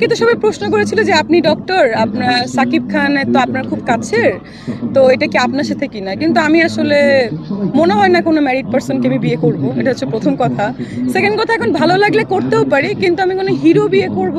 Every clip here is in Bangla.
কিন্তু সবাই প্রশ্ন করেছিল যে আপনি ডক্টর আপনার সাকিব খান তো আপনার খুব কাছের, তো এটা কি আপনার সাথে কিনা? কিন্তু আমি আসলে, মনে হয় না কোনো ম্যারিড পার্সনকে আমি বিয়ে করব, এটা হচ্ছে প্রথম কথা। সেকেন্ড কথা, এখন ভালো লাগলে করতেও পারি, কিন্তু আমি কোনো হিরো বিয়ে করব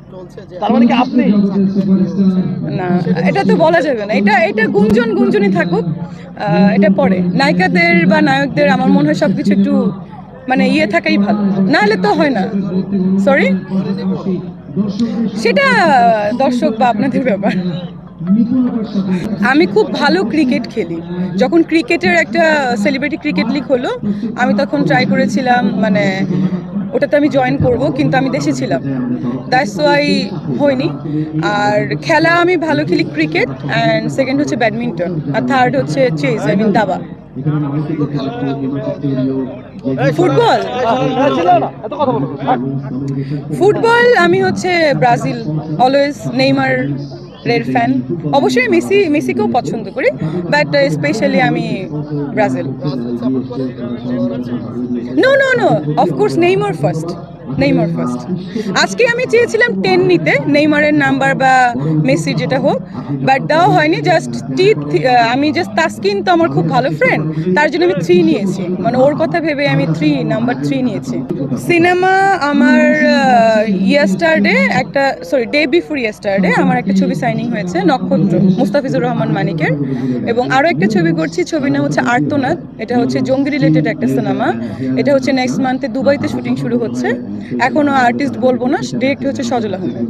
তার মানে কি আপনি না এটা তো বলা যাবে না। এটা এটা গুঞ্জন গুঞ্জনই থাকুক। এটা পরে। নায়িকাদের বা নায়কদের আমার মনে হয় সব কিছু একটু মানে ইয়ে থাকাই ভালো। না হলে তো হয় না। সরি সেটা দর্শক বা আপনাদের ব্যাপার। আমি খুব ভালো ক্রিকেট খেলি। যখন ক্রিকেটের একটা সেলিব্রিটি ক্রিকেট লিগ হলো আমি তখন ট্রাই করেছিলাম মানে ওটাতে আমি জয়েন করব, কিন্তু আমি দেশে ছিলাম। দ্যাটস ওয়াই হয়নি। আর খেলা আমি ভালো খেলি ক্রিকেট অ্যান্ড সেকেন্ড হচ্ছে ব্যাডমিন্টন আর থার্ড হচ্ছে চেস আই মিন দাবা। ফুটবল ফুটবল আমি হচ্ছে ব্রাজিল অলওয়েজ নেইমার এর ফ্যান। অবশ্যই মেসি মেসিকেও পছন্দ করি বাট স্পেশালি আমি Brazil. No no no of course Neymar first Neymar first. আজকে আমি চেয়েছিলাম টেন নিতে, নেইমারের নাম্বার বা মেসির যেটা হোক বাট দেওয়া হয়নি জাস্ট টি আমি জাস্ট তাস্কিন তো আমার খুব ভালো ফ্রেন্ড তার জন্য আমি থ্রি নিয়েছি। মানে ওর কথা ভেবে আমি থ্রি নাম্বার থ্রি নিয়েছি। সিনেমা আমার ইয়াস্টারডে একটা সরি ডে বিফোর ইয়াস্টারডে আমার একটা ছবি সাইনিং হয়েছে, নক্ষত্র, মুস্তাফিজুর রহমান মানিকের। এবং আরও একটা ছবি করছি, ছবির নাম হচ্ছে আর্তনাদ, এটা হচ্ছে জঙ্গি রিলেটেড একটা সিনেমা। এটা হচ্ছে নেক্সট মান্থে দুবাইতে শুটিং শুরু হচ্ছে। এখনও আর্টিস্ট বলব না ডিরেক্ট হচ্ছে সজল আহমেদ।